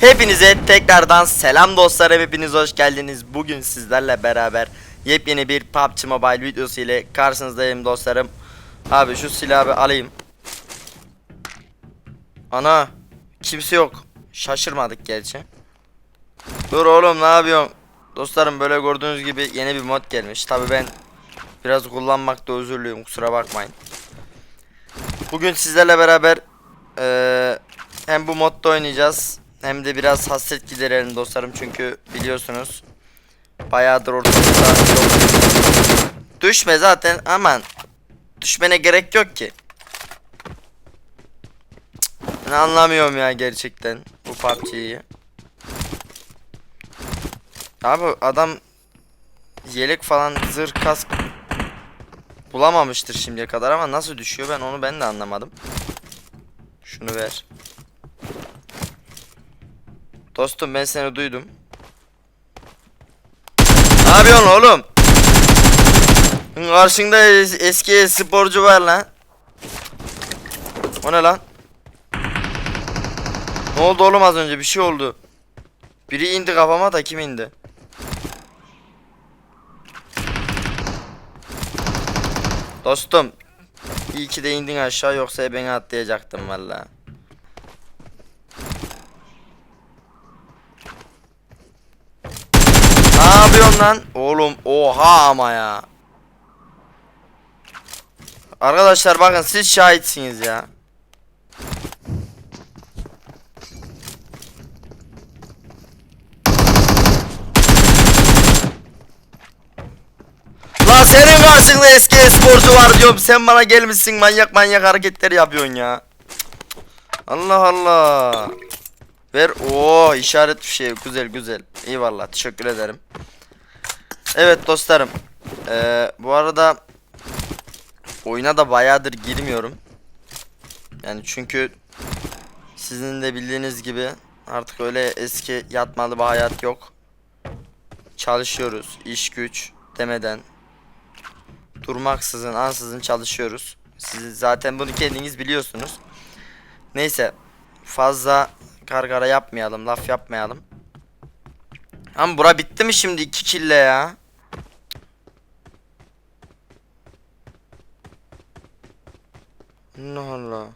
Hepinize tekrardan selam dostlarım hepiniz hoş geldiniz. Bugün sizlerle beraber yepyeni bir PUBG Mobile videosu ile karşınızdayım dostlarım. Abi şu silahı alayım. Ana kimse yok. Şaşırmadık gerçi. Dur oğlum ne yapıyorsun? Dostlarım böyle gördüğünüz gibi yeni bir mod gelmiş. Tabi ben biraz kullanmakta özürlüyüm kusura bakmayın. Bugün sizlerle beraber eee, hem bu modda oynayacağız hem de biraz hasret giderelim dostlarım çünkü biliyorsunuz bayağıdır ortalıkta yok. Düşme zaten aman düşmene gerek yok ki. Ben anlamıyorum ya gerçekten bu PUBG'yi. Abi adam yelek falan zırh kask bulamamıştır şimdiye kadar ama nasıl düşüyor ben onu ben de anlamadım. Şunu ver. Dostum ben seni duydum. Ne yapıyorsun oğlum? Karşında es- eski sporcu var lan. O ne lan? Ne oldu oğlum az önce bir şey oldu. Biri indi kafama da kim indi? Dostum iyi ki de indin aşağı yoksa beni atlayacaktım valla. Ne lan? Oğlum oha ama ya. Arkadaşlar bakın siz şahitsiniz ya. Lan senin karşında eski sporcu var diyorum. Sen bana gelmişsin manyak manyak hareketler yapıyorsun ya. Allah Allah. Ver. Oo işaret bir şey. Güzel güzel. Eyvallah. Teşekkür ederim. Evet dostlarım. Ee, bu arada oyuna da bayağıdır girmiyorum. Yani çünkü sizin de bildiğiniz gibi artık öyle eski yatmalı bir hayat yok. Çalışıyoruz. iş güç demeden durmaksızın ansızın çalışıyoruz. Siz zaten bunu kendiniz biliyorsunuz. Neyse fazla gargara yapmayalım, laf yapmayalım. Ama bura bitti mi şimdi iki kille ya? Allah Allah.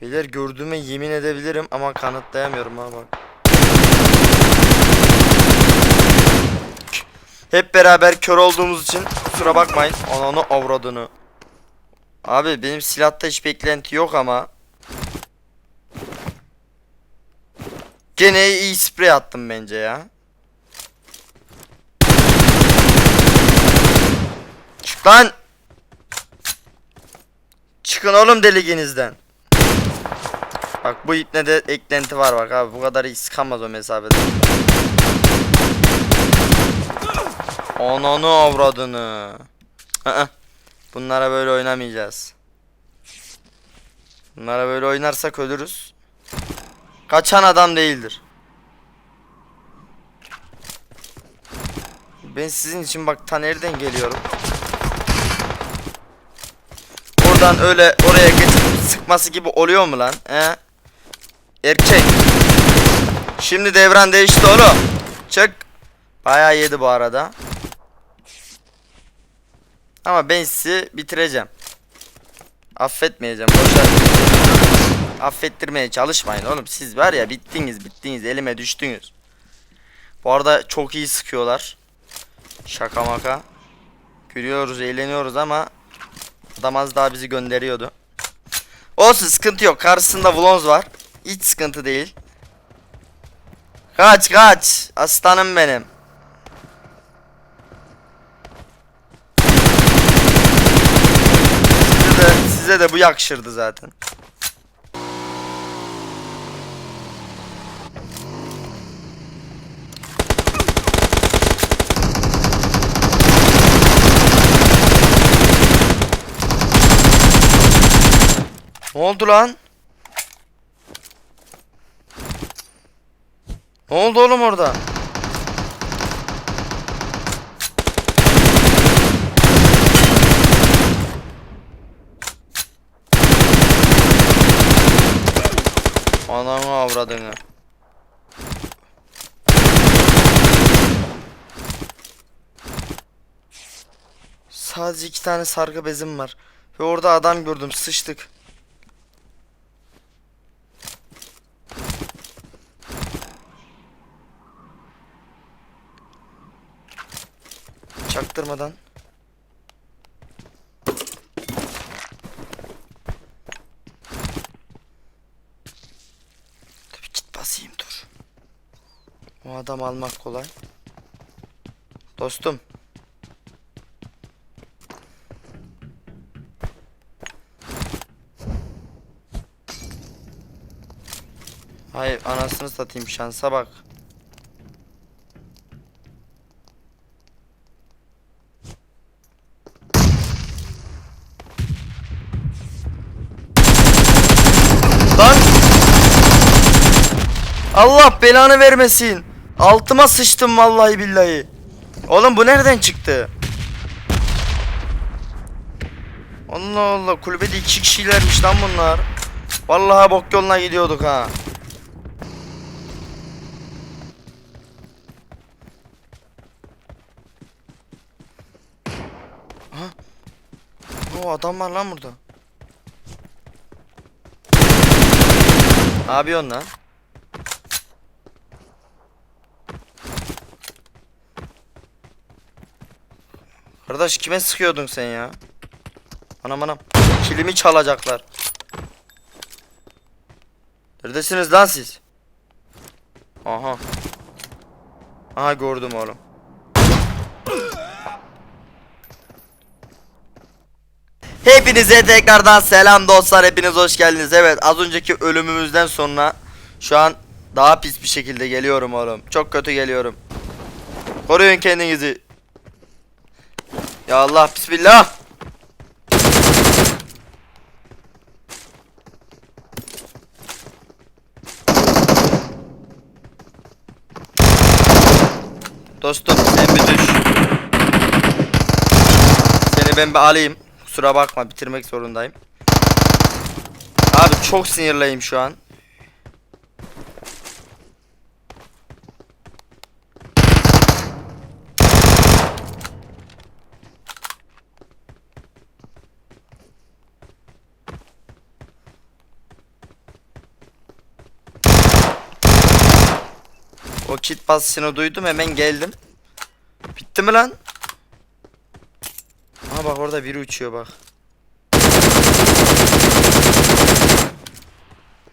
Beyler gördüğüme yemin edebilirim ama kanıtlayamıyorum ha bak. Hep beraber kör olduğumuz için kusura bakmayın. Ananı avradını. Abi benim silahta hiç beklenti yok ama. Gene iyi sprey attım bence ya. Çık lan. Çıkın oğlum deliginizden. Bak bu ipne de eklenti var bak abi bu kadar iyi sıkamaz o mesafede. Ananı avradını. Bunlara böyle oynamayacağız. Bunlara böyle oynarsak ölürüz. Kaçan adam değildir. Ben sizin için bak ta nereden geliyorum. Buradan öyle oraya geçip sıkması gibi oluyor mu lan? He? Erkek. Şimdi devran değişti oğlum. Çık. Bayağı yedi bu arada. Ama ben sizi bitireceğim. Affetmeyeceğim. Boşver. Affettirmeye çalışmayın oğlum. Siz var ya bittiniz bittiniz. Elime düştünüz. Bu arada çok iyi sıkıyorlar. Şaka maka. Gülüyoruz eğleniyoruz ama adam az daha bizi gönderiyordu. Olsun sıkıntı yok. Karşısında Vlons var. Hiç sıkıntı değil. Kaç kaç. Aslanım benim. Size de, size de bu yakışırdı zaten. Ne oldu lan? Ne oldu oğlum orada? Ananı avradını. Sadece iki tane sargı bezim var. Ve orada adam gördüm sıçtık. Çaktırmadan. Tabii git basayım dur. O adam almak kolay. Dostum. Hayır anasını satayım şansa bak. Lan! Allah belanı vermesin. Altıma sıçtım vallahi billahi. Oğlum bu nereden çıktı? Allah Allah kulübede iki kişilermiş lan bunlar. Vallahi bok yoluna gidiyorduk ha. Ha? O adam var lan burada. Ne yapıyorsun Kardeş kime sıkıyordun sen ya? Anam anam. Kilimi çalacaklar. Neredesiniz lan siz? Aha. Aha gördüm oğlum. Hepinize tekrardan selam dostlar. Hepiniz hoş geldiniz. Evet az önceki ölümümüzden sonra şu an daha pis bir şekilde geliyorum oğlum. Çok kötü geliyorum. Koruyun kendinizi. Ya Allah bismillah. Dostum sen bir düş. Seni ben bir alayım. Kusura bakma bitirmek zorundayım. Abi çok sinirliyim şu an. O kit basışını duydum hemen geldim. Bitti mi lan? Aha bak orada biri uçuyor bak.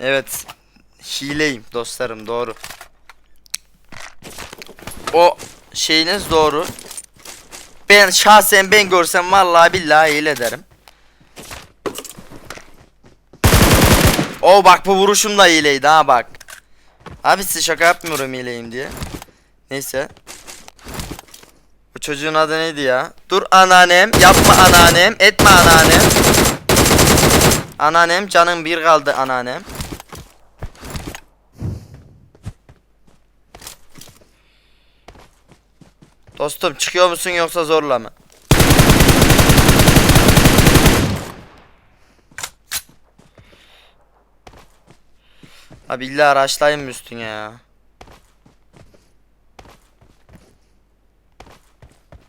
Evet. Hileyim dostlarım doğru. O şeyiniz doğru. Ben şahsen ben görsem vallahi billahi hile derim. O bak bu vuruşum da hileydi ha bak. Abi size şaka yapmıyorum hileyim diye. Neyse. Bu çocuğun adı neydi ya? Dur anneannem. Yapma anneannem. Etme anneannem. Anneannem canım bir kaldı anneannem. Dostum çıkıyor musun yoksa zorla mı? Abi illa araçlayayım mı üstüne ya?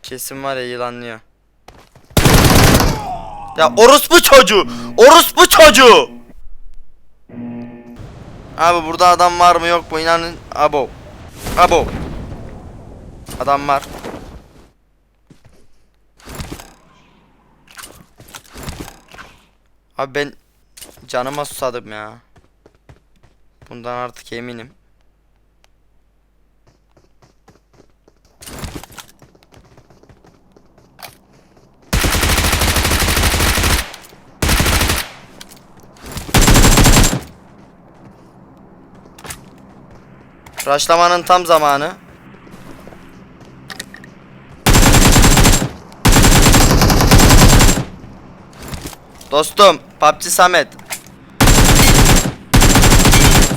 Kesin var ya yılanlıyor. Ya orospu çocuğu! Orospu çocuğu! Abi burada adam var mı yok mu inanın abo. Abo. Adam var. Abi ben canıma susadım ya. Bundan artık eminim. Raşlamanın tam zamanı. Dostum, PUBG Samet.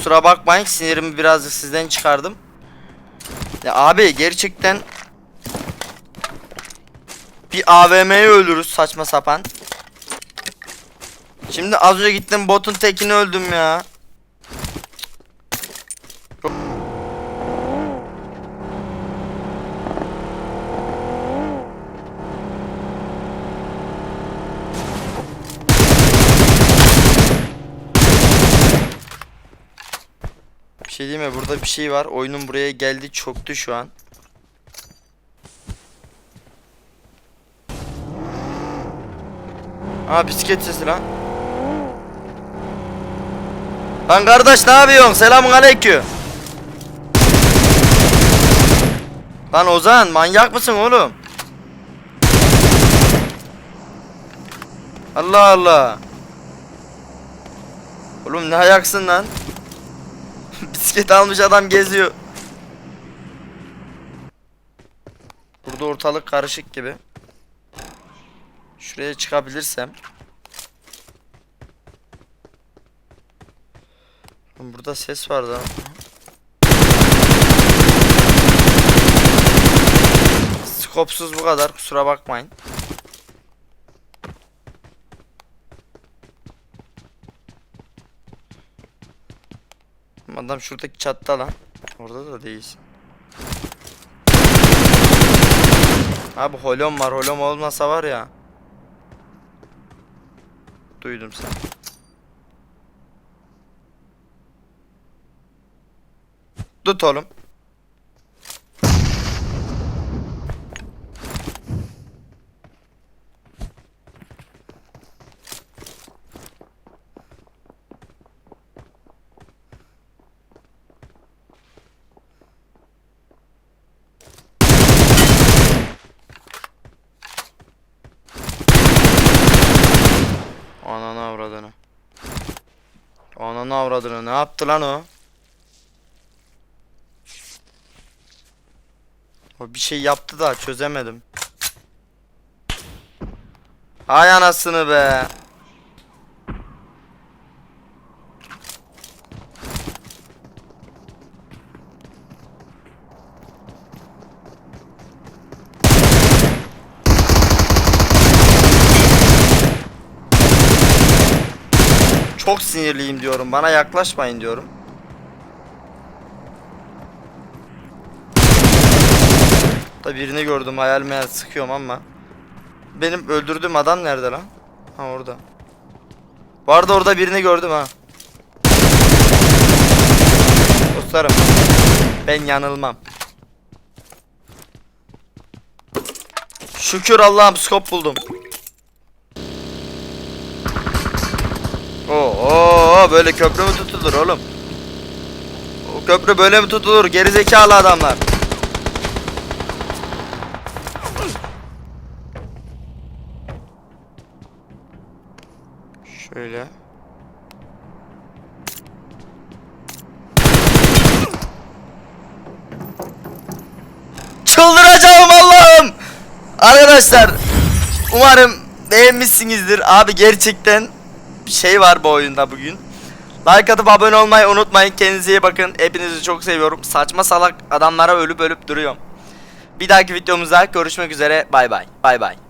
Kusura bakmayın sinirimi birazcık sizden çıkardım. Ya abi gerçekten bir AVM'yi öldürürüz saçma sapan. Şimdi az önce gittim botun tekini öldüm ya. Şey diyeyim mi? Burada bir şey var. Oyunun buraya geldi çöktü şu an. Aa bisiklet sesi lan. Lan kardeş ne yapıyorsun? Selamun aleyküm. Lan Ozan manyak mısın oğlum? Allah Allah. Oğlum ne ayaksın lan? Bisiklet almış adam geziyor. Burada ortalık karışık gibi. Şuraya çıkabilirsem. Burada ses vardı. ha. Skopsuz bu kadar kusura bakmayın. Adam şuradaki çatta lan. Orada da değilsin. Abi holom var. Holom olmasa var ya. Duydum sen. Tut oğlum. Ananı avradını. Ananı avradını ne yaptı lan o? O bir şey yaptı da çözemedim. Hay anasını be. Çok sinirliyim diyorum. Bana yaklaşmayın diyorum. Da birini gördüm hayal meyal sıkıyorum ama. Benim öldürdüğüm adam nerede lan? Ha orada. Vardı orada birini gördüm ha. Dostlarım. Ben yanılmam. Şükür Allah'ım skop buldum. Oo, böyle köprü mü tutulur oğlum? O köprü böyle mi tutulur? Gerizekalı adamlar. Şöyle. Çıldıracağım Allah'ım. Arkadaşlar umarım beğenmişsinizdir. Abi gerçekten bir şey var bu oyunda bugün. Like atıp abone olmayı unutmayın. Kendinize iyi bakın. Hepinizi çok seviyorum. Saçma salak adamlara ölüp ölüp duruyorum. Bir dahaki videomuzda görüşmek üzere. Bay bay. Bay bay.